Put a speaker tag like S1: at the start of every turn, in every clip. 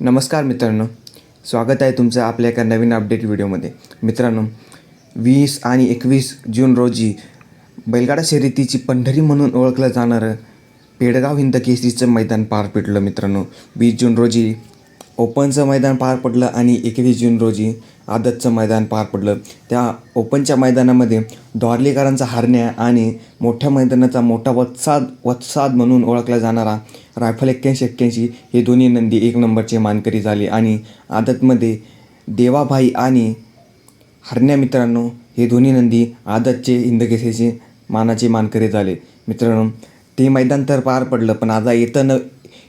S1: नमस्कार मित्रांनो. स्वागत आहे तुमचं आपल्या एका नवीन अपडेट व्हिडिओमध्ये. मित्रांनो वीस आणि एकवीस जून रोजी बैलगाडा शर्यतीची पंढरी म्हणून ओळखलं जाणारं पेडगाव हिंद केसरीचं मैदान पार पडलं मित्रांनो. वीस जून रोजी ओपनचं मैदान पार पडलं आणि एकवीस जून रोजी आदतचं मैदान पार पडलं. त्या ओपनच्या मैदानामध्ये डॉर्लेकरांचा हरण्या आणि मोठ्या मैदानाचा मोठा वत्साद वत्साद म्हणून ओळखला जाणारा रायफल एक्क्याऐंशी एक्क्याऐंशी हे दोन्ही नंदी एक नंबरचे मानकरी झाले आणि आदतमध्ये देवाभाई आणि हरण्या मित्रांनो हे दोन्ही नंदी आदतचे हिंदकेसरीचे मानाचे मानकरी झाले. मित्रांनो ते मैदान तर पार पडलं पण आता येतं न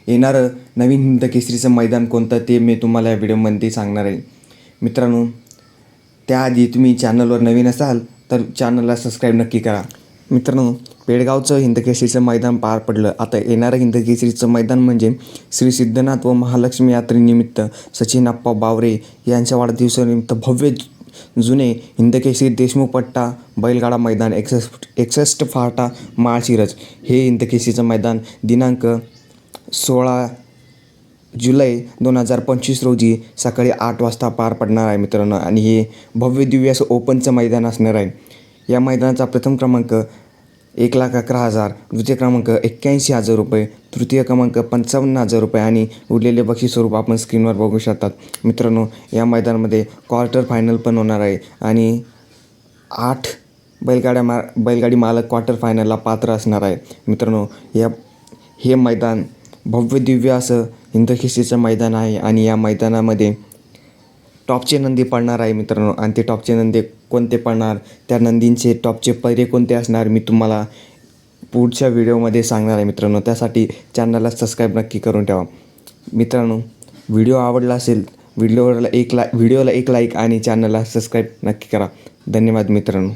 S1: येणारं नवीन हिंद केसरीचं मैदान कोणतं ते मी तुम्हाला या व्हिडिओमध्ये सांगणार आहे. मित्रांनो त्याआधी तुम्ही चॅनलवर नवीन असाल तर चॅनलला सबस्क्राईब नक्की करा. मित्रांनो पेडगावचं हिंदकेसरीचं मैदान पार पडलं. आता येणारं हिंदकेसरीचं मैदान म्हणजे श्री सिद्धनाथ व महालक्ष्मी यात्रेनिमित्त सचिन आप्पा बावरे यांच्या वाढदिवसानिमित्त भव्य जुने हिंदकेसरी देशमुख पट्टा बैलगाडा मैदान एकसष्ट एकसष्ट फाटा माळशिरज हे हिंदकेसरीचं मैदान दिनांक सोळा जुलै दोन हजार पंचवीस रोजी सकाळी आठ वाजता पार पडणार आहे मित्रांनो. आणि हे भव्य दिव्य असं ओपनचं मैदान असणार आहे. या मैदानाचा प्रथम क्रमांक एक लाख अकरा हजार द्वितीय क्रमांक एक्क्याऐंशी हजार रुपये तृतीय क्रमांक पंचावन्न हजार रुपये आणि उरलेले बक्षीस स्वरूप आपण स्क्रीनवर बघू शकतात. मित्रांनो या मैदानामध्ये क्वार्टर फायनल पण होणार आहे आणि आठ बैलगाड्या मा बैलगाडी मालक क्वार्टर फायनलला पात्र असणार आहे. मित्रांनो या हे मैदान भव्य दिव्य असं हिंदखिस्तीचं मैदान आहे आणि या मैदानामध्ये टॉपचे नंदी पडणार आहे मित्रांनो. आणि ते टॉपचे नंदी कोणते पडणार त्या नंदींचे टॉपचे पैरे कोणते असणार? मी तुम्हाला पुढच्या व्हिडिओमध्ये सांगणार आहे मित्रांनो. त्यासाठी चॅनलला सबस्क्राईब नक्की करून ठेवा. मित्रांनो व्हिडिओ आवडला असेल व्हिडिओला एक ला व्हिडिओला एक लाईक आणि चॅनलला सबस्क्राईब नक्की करा. धन्यवाद मित्रांनो.